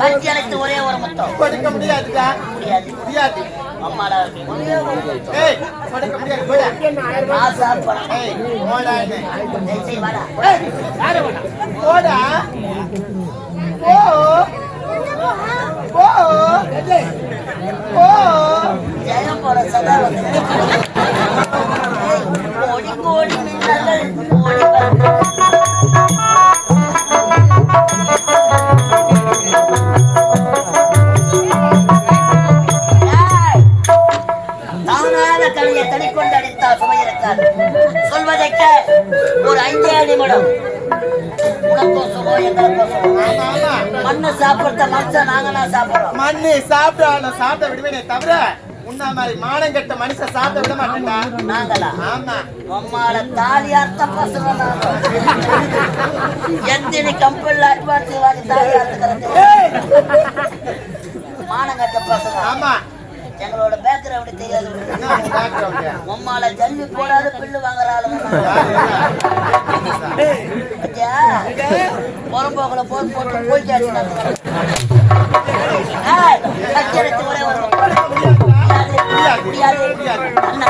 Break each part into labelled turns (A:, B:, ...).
A: கட்டி அழைத்து ஒரே ஒரு முத்தம்.
B: கொடுக்க முடியாதுடா.
A: முடியாது.
B: முடியாது.
A: அம்மாடா ஒரே ஒரு முத்தம்
B: ஏய் கொடுக்க முடியாது. போடா.
A: ஆசா பணம்
B: ஏய் போடா என்ன
A: ஏய், சரி, வாடா.
B: போடா? போ. போ. போ.
A: ஜெயம் போற சதா வந்து. ஏய், கோடி கோடி மின்னல்கள் கோடி வரும். ஏய், சுமை இருக்காது சொல்வதை கேள். ஒரு ஐந்தே நிமிடம். உனக்கோ சுகோ எங்களுக்கோ சுகோ
B: ஆமா ஆமா
A: மண்ணு சாப்பிடுற மனுஷன் நாங்க சாப்பிடுறோம்.
B: மண்ணு சாப்பிட்டாலும் சாப்பிட விடுவேனே தவிர உன்ன மாதிரி மானம் கெட்ட மனுஷன் சாப்பிட விட மாட்டேன்டா.
A: நாங்களா
B: ஆமா.
A: மம்மால தாலி அர்த்த பசங்க நாங்க. எத்தனை கம்பெனில அட்வான்ஸ் வாங்கி தாலி பசங்க
B: ஆமா.
A: எங்களோட பேக்கர் தெரியாது.
B: என்ன
A: ஜல்லி போடாத பில்லு வாங்குற ஆளுங்க பத்தியா போய் போட்டு போயிட்டாச்சு கச்சரித்து கூட வரும் முடியாது முடியாது. அண்ணா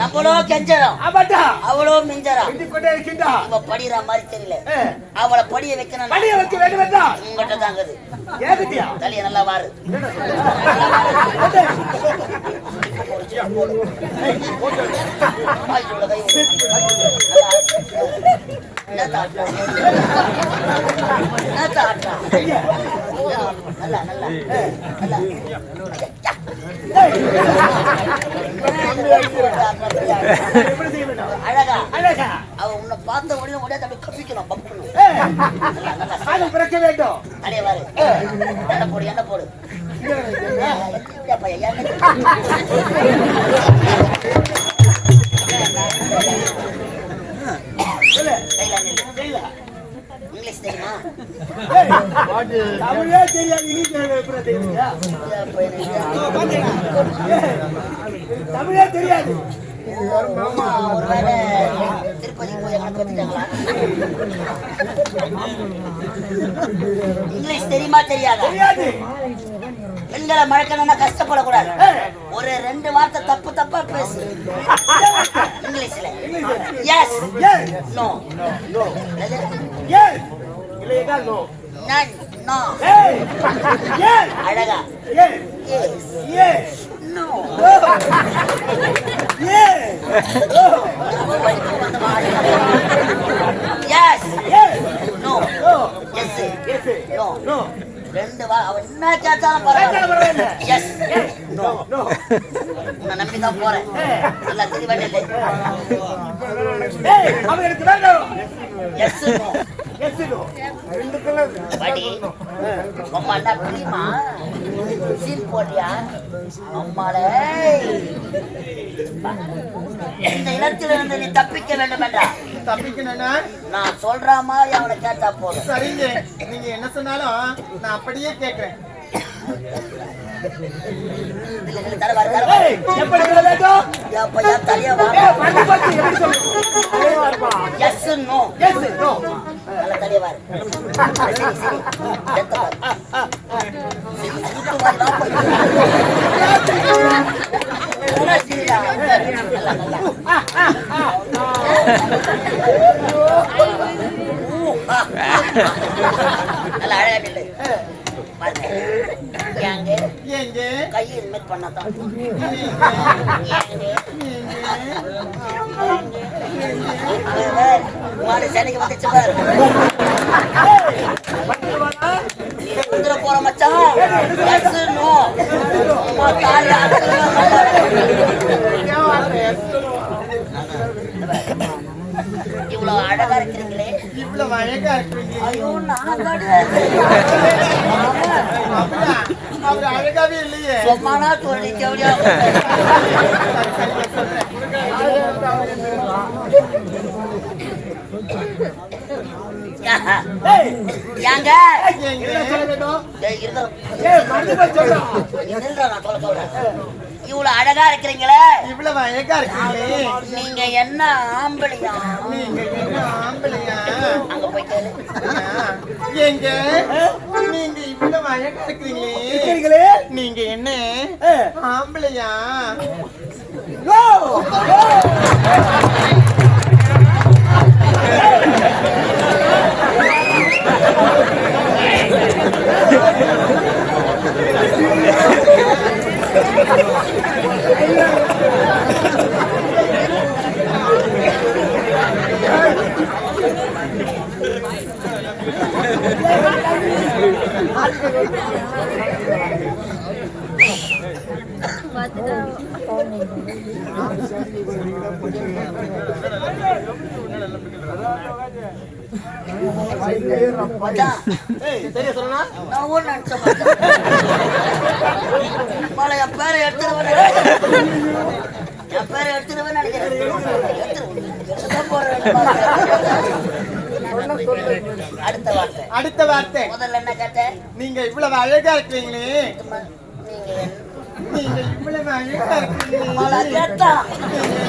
A: நம்மளோ கெஞ்சறோம்
B: ஆமாண்டா.
A: அவளோ இவ படிக்கிற மாதிரி தெரியல அவளை படிய வைக்கணும்
B: வைக்க வேண்டும்
A: உங்கள்கிட்ட தாங்குது தலைய நல்லா வாரு நல்லா என்ன என்ன நல்லா அழகா
B: அழகா.
A: அவ உன்னை பார்த்த உடனே உடனே அப்படி கப்பிக்கணும் பப்புன்னு
B: பிறக்க வேண்டும்.
A: அடைய வாரு எண்ணெய் போடு எண்ணெய் போடு பையன் எண்ணெய்
B: சொல்லு.
A: கையில நில்லு.
B: இல்ல.
A: இங்கிலீஷ் தெரியுமா?
B: தமிழே தெரியாது தமிழே தெரியாது.
A: திருப்பதி போய் இங்கிலீஷ் தெரியுமா தெரியாதா? பெண்களை மழக்கணும்னா கஷ்டப்படக்கூடாது. ஒரு ரெண்டு வார்த்தை தப்பு தப்பா பேசு. இங்கிலீஷ்ல. எஸ் நோ நன் நோ அழகா. எஸ் நோ
B: நோ, ஏய், நோ,
A: எஸ்
B: ஏய்,
A: no
B: no,
A: yes
B: yes,
A: no
B: no,
A: ரெண்டு வா அவன் என்ன கேட்டாலும்
B: பரவாயில்ல.
A: Yes
B: no, no.
A: உன்னை நம்பி தான் போறேன் நல்லா தெளிவா இல்லை
B: ஏய், அவன் எனக்கு வேண்டாம்.
A: எஸ் நோ படி அம்மா என்ன புரியுமா சீன் போடுறியா அம்மாளே இந்த இடத்திலிருந்து நீ தப்பிக்க வேண்டும் என்றா
B: தப்பிக்கணும்னா
A: நான் சொல்ற மாதிரி அவனை கேட்டா போதும்
B: சரிங்க நீங்க என்ன சொன்னாலும் நான் அப்படியே கேட்கிறேன்
A: தலையை
C: சொல்லணும் தலைவா
A: நல்ல. நல்லா. நல்லா, நல்லா. நல்லா அழகா நில்லு. கையை இனிமேல் பண்ணாதான். சென்னைக்கு வந்துச்சு பாரு. போற மச்சான். இவ்வளவு அழகா இருக்கிறீங்களே.
B: இவ்வளவு அழகா இருக்கீங்க
A: ஐயோ நான்?
B: அவர் அழகாவே இல்லையே.
A: சும்மானா சொல்லி தேவையா ஏங்க. இவ்வளவு அழகா இருக்கிறீங்களே.
B: இவ்வளவு அழகா இருக்கீங்களே
A: நீங்க என்ன ஆம்பளையா?
B: நீங்க என்ன ஆம்பளையா?
A: அங்க போய் கேளு.
B: எங்க நீங்க அழகா இருக்கிறீங்களே
C: இருக்கிறீங்களே
B: நீங்க என்ன? ஆம்பளையா?
C: கோ
A: மச்சான்,
C: ஏய் சரியா சொல்லனா
A: நான் ஊர் நினைச்சேன் மச்சான். மலை, என் பேரை எடுத்துருவேன் நினைக்கிறேன். என் பேரை எடுத்துருவேன் நினைக்கிறேன். எடுத்துருவேன். எடுத்துதான் போறேன். அடுத்த வார்த்தை.
B: அடுத்த வார்த்தை.
A: முதல்ல என்ன கேட்டேன்
B: நீங்க இவ்வளவு அழகா இருக்கிறீங்களே
A: நீங்க
B: இவ்வளவு அழகா
A: கேட்டா?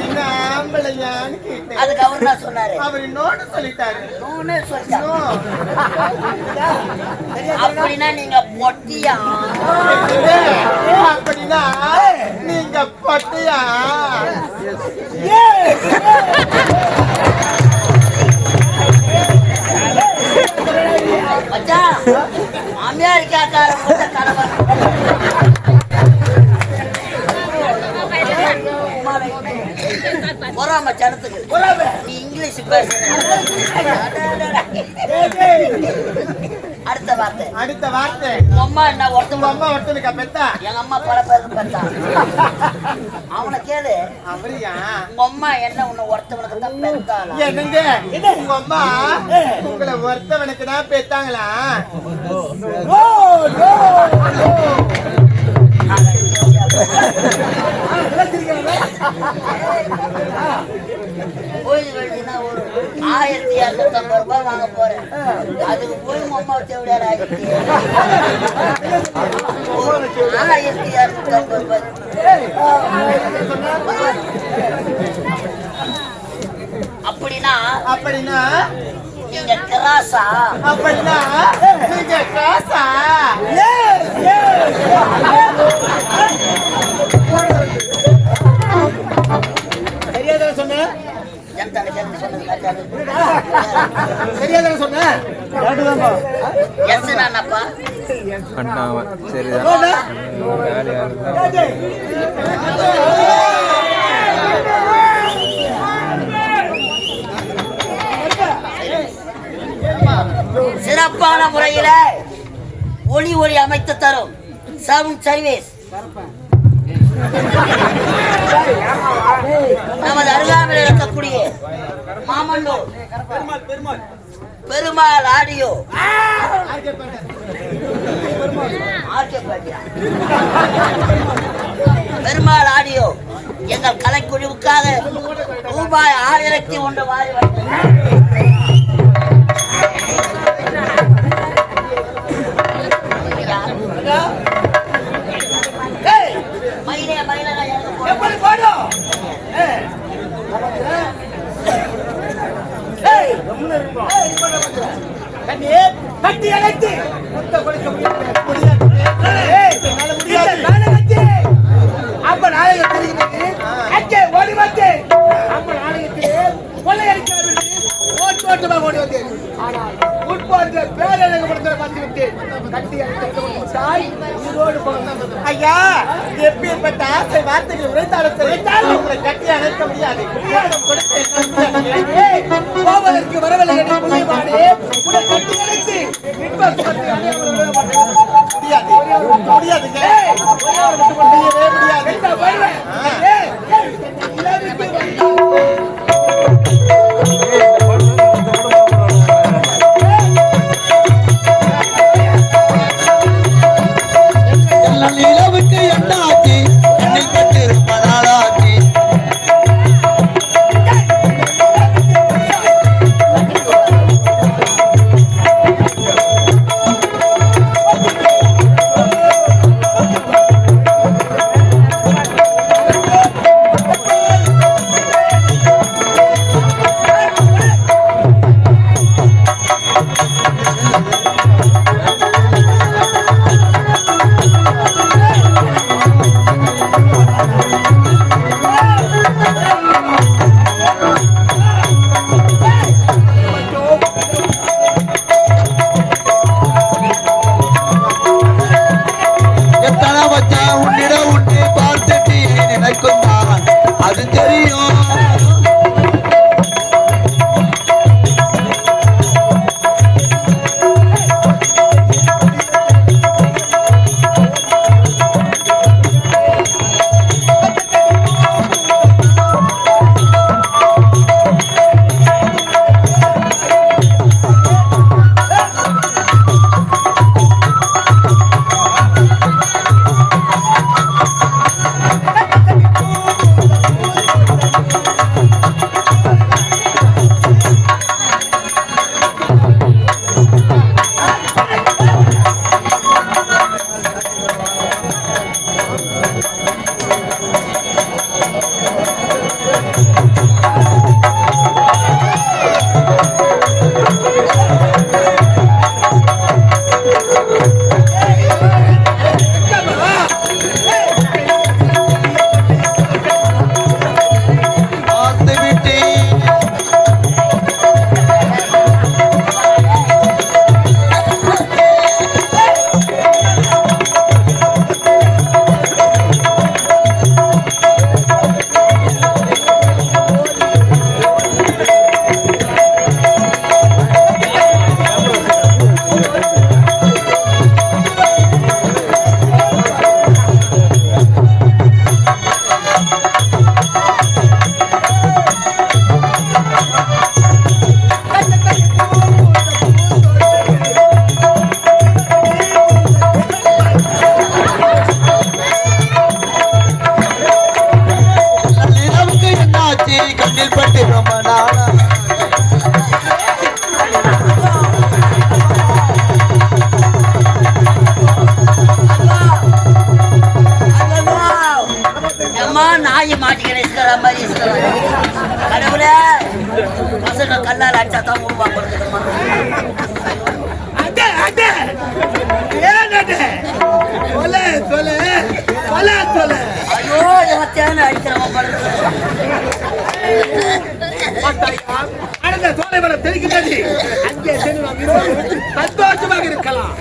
B: என்ன ஆம்பளையான்னு கேட்டேன்.
A: அதுக்கு அவர் என்ன சொன்னாரு.
B: அவர் சொல்லிட்டாரு.
A: அப்படின்னா நீங்க பொட்டியா?
B: அப்படின்னா நீங்க பட்டியா?
A: மச்சான் அமெரிக்காக்காரன் கூட கணவன் பொறாம ஜனத்துக்கு நீ இங்கிலீஷ் பேசு அடுத்த வார்த்தை.
B: அடுத்த வார்த்தை.
A: அம்மா என்ன ஒருத்தவங்க
B: அம்மா ஒருத்தனுக்கா பெத்தா?
A: எங்க அம்மா பல பேருக்கு பெற்றான் அவனை கேளு.
B: அவரியா
A: உங்க அம்மா என்ன உன்னை ஒருத்தவனுக்கு தான் பெற்றாளா
B: என்னங்க? உங்க அம்மா உங்களை ஒருத்தவனுக்கு தான் பெத்தாங்களா?
C: நோ நோ
A: கோயில் வெள்ளினா ஒரு ஆயிரத்தி இரநூத்தி ரூபாய் வாங்க போறேன். அதுக்கு போய் அம்மா தேவையான ஆயிரத்தி ஆயிரத்தி ரூபாய். அப்படின்னா
B: அப்படின்னா
A: நீங்க கிராஸா
B: அப்படின்னா நீங்க காசா
C: சரியாதான சொன்ன சரியாதான சொன்ன
A: எஸ் நானப்பா
D: பண்ணாம சரிதான்
A: சிறப்பான முறையில ஒளி ஒளி அமைத்து தரும். சவுண்ட் சர்வீஸ் நமது அருகாமையில் இருக்கக்கூடிய மாமல்லூர். பெருமாள் ஆடியோ. பெருமாள் ஆடியோ. எங்கள் கலைக்குழுவுக்காக ரூபாய் ஆயிரத்தி ஒன்று வாரி
B: பாடுறா. எப்படி பாடும் கட்டி அழைத்து முத்த கொடுக்க முடியாது
C: அப்ப நாளைக்கு தெரியுது. அங்கே ஓடி வந்து.
E: ஓடி வந்தேன் ஆனால் போன்ற பேரழகப்படுத்த
A: வந்துவிட்டு கட்டி அழைத்து தாய் இதோடு ஐயா எப்பேற்பட்ட ஆசை வார்த்தைகள் உரைத்தாலும் உரைத்தாலும் உங்களை கட்டி
C: அணைக்க முடியாது. போவதற்கு வரவில்லை என்று புள்ளிமாடு உடல் கட்டி
A: அழைத்து இன்ப சுகத்தை அடைய முடியாது.
C: முடியாது முடியாது. சோலைவனம் தெரிகிறது. அங்கே சந்தோஷமாக இருக்கலாம்.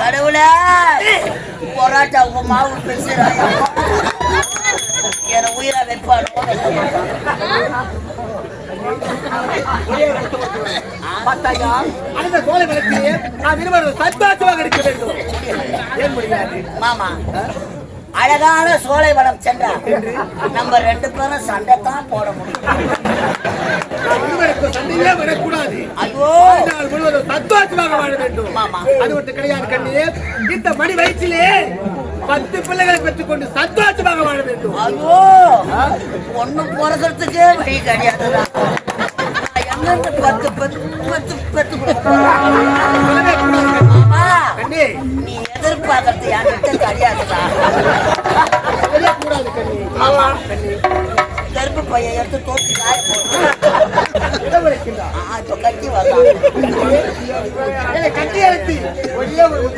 A: கடவுளே போராட்டா உங்க மாவு பேசுறாங்க என உயிரை வைப்பானோ
C: பார்த்தாயா? சோலைவனத்திலே நாம் இருவரும் சந்தோஷமாக இருக்க வேண்டும் ஏன் முடியாது
A: மாமா அழகான சோலைவனம் சென்றா நம்ம ரெண்டு பேரும் சண்டை தான் போட முடியும்
C: சண்டையே வரக்கூடாது
A: ஐயோ
C: சந்தோஷமாக வாழ வேண்டும். அது மட்டும் கிடையாது கண்ணே இந்த மணி வயிற்றிலே பத்து பிள்ளைகளை பெற்றுக்கொண்டு சந்தோஷமாக வாழ வேண்டும்
A: ஐயோ ஒண்ணு பிறக்கிறதுக்கே வழி எங்கிருந்து பத்து பத்து பத்து பத்து என்கிட்ட கிடையாதுடா
C: சொல்லவே கூடாது கண்ணே
A: மாமா கருப்பு பையன் எடுத்து தோட்டி காய இப்ப கட்டி வரலாம்
C: கட்டி அழுத்தி ஒரே ஒரு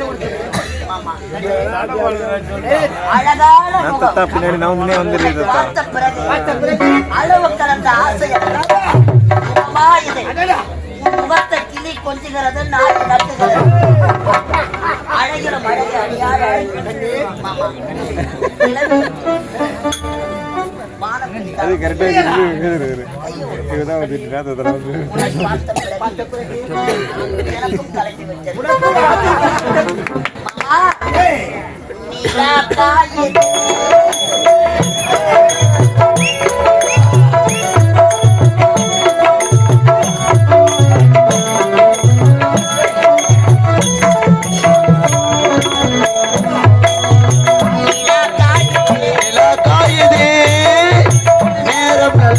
D: பின்னாடி நான் முன்னே
A: அளவு கலந்த முகத்தை கிளி கொஞ்சுகிறது நாடு நடத்துகிறது அழகிலும் அழகு அடியார் அழகு மாமா மானத்தை
D: அது கரெக்டாக இதுதான் வந்துட்டு அதை வந்து.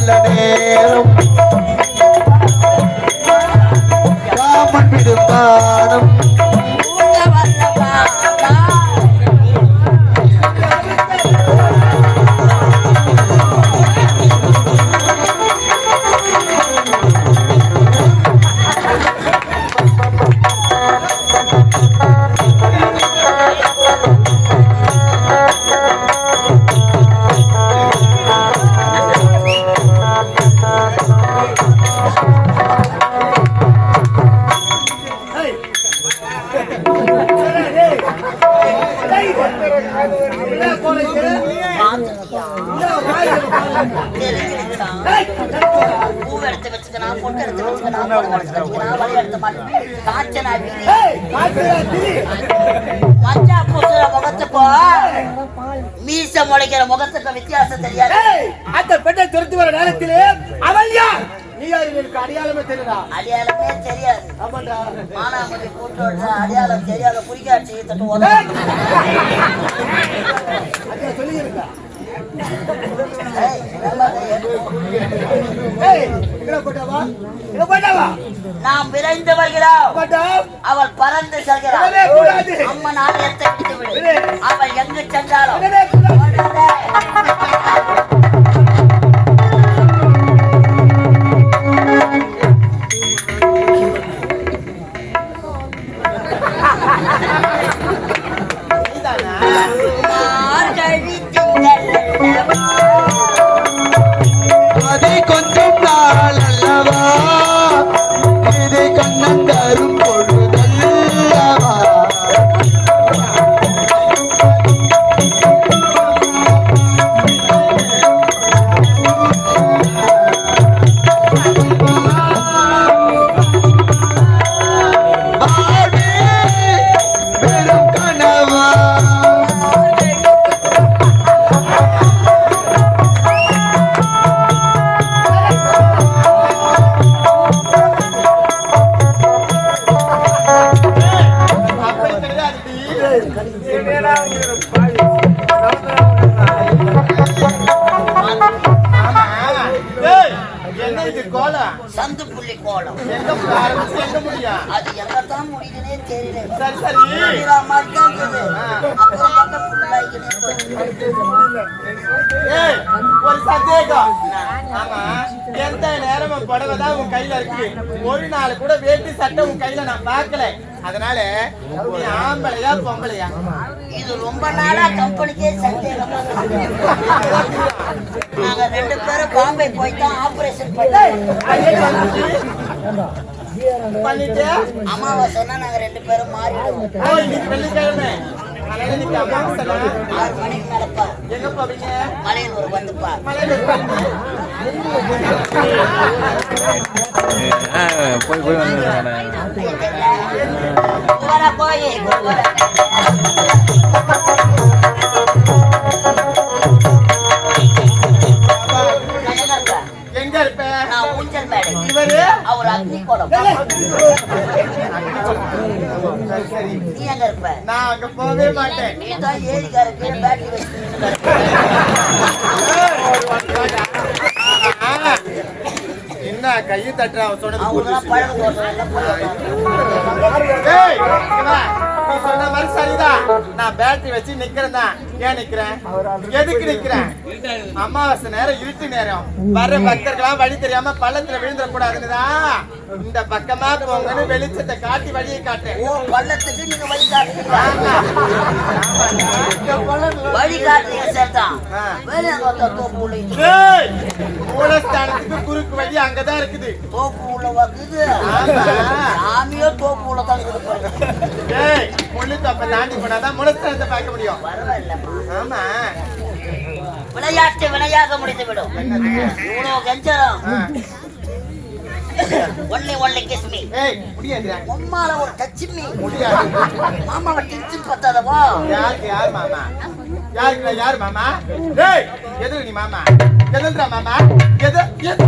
E: நல்ல நேரம்
A: பூ எடுத்து வச்சுக்கலாம் பொட்டு எடுத்து வச்சுக்கலாம் குடம் எடுத்து வச்சுக்கலாம் வழி எடுத்து மாட்டேன் காய்ச்சனா வீதி பூசுற முகத்துக்கோ மீச முளைக்கிற முகத்துக்கு வித்தியாசம் தெரியாது
C: அந்த பெண்ணை துரத்தி வர நேரத்திலே அவள் யார் அடையாளமே
A: அடையாளமே தெரியாது.
C: ஆமாண்டா.
A: மானாமதி கூட்டோட அடையாளம் தெரியாத தட்டு
C: சொல்லியிருக்கா.
A: நாம் விரைந்து வருகிறோம். அவள் பறந்து செல்கிறாள். அம்மன் ஆலயத்தை அவள் எங்கு சென்றாலும்?
B: ஏய், ஒரு சந்தேகம். ஆமா எந்த நேரமும் புடவை தான் உன் கையில இருக்கு. ஒரு நாள் கூட வேட்டி சட்டை உன் கையில நான் பார்க்கல. அதனால நீ ஆம்பளையா பொம்பளையா?
A: இது ரொம்ப நாளா கம்பெனிக்கே சந்தேகமா. நாங்க ரெண்டு பேரும் பாம்பே போய் தான் ஆபரேஷன் பண்ணோம்
B: பண்ணிட்டு
A: அமாவாசைன்னா நாங்க ரெண்டு பேரும் மாறிடுவோம்.
B: வெள்ளிக்கிழமை.
A: ஆறு மணிக்கு நடப்பா
B: எங்க போவீங்க
A: மலையில் ஒரு வந்துப்பா.
D: போய் போய் வந்து
A: போய் நான்
B: அங்க போகவே மாட்டேன்.
A: நீ தான் ஏரிக்கார கீழே பேட்டரி வச்சு
B: ஆ, என்ன கையை தட்டுற? அவன் சொன்னது சொன்ன மாதிரி சரிதான். தான் நான் பேட்டரி வச்சு நிக்கிறேன் தான். ஏன் நிக்கிறேன்? எதுக்கு நிக்கிறேன்? அமாவாசை நேரம் இருட்டு நேரம். வர்ற பக்தர்களாம் வழி தெரியாம பள்ளத்துல விழுந்துட கூடாதுன்னுதான் இந்த பக்கமா போங்கன்னு வெளிச்சத்தை காட்டி வழியை காட்டேன்
A: ஓ பள்ளத்துக்கு நீங்க வழி காட்டுறீங்க
B: மூலஸ்தானத்துக்கு குறுக்கு வழி அங்கதான் இருக்குது.
A: தோப்பு உள்ள வகுது
B: ஆமா.
A: சாமியோ தோப்பு உள்ள தான் இருக்குது
B: முள்ளு தப்ப தாண்டி போனாதான் மூலஸ்தானத்தை பார்க்க முடியும். ஆமா.
A: விளையாட்டு வினையாக முடிந்து விடும் இவ்வளவு கெஞ்சரம். ஒன்லி ஒன்லி கிஸ் மீ உம்மால ஒரு டச்சுமி
B: முடியாது
A: மாமாவை டிச்சு பத்தாதவா
B: யாருக்கு யார் மாமா யாருக்கு யார் மாமா ஏய் எது நீ மாமா எதுன்றா மாமா எது எது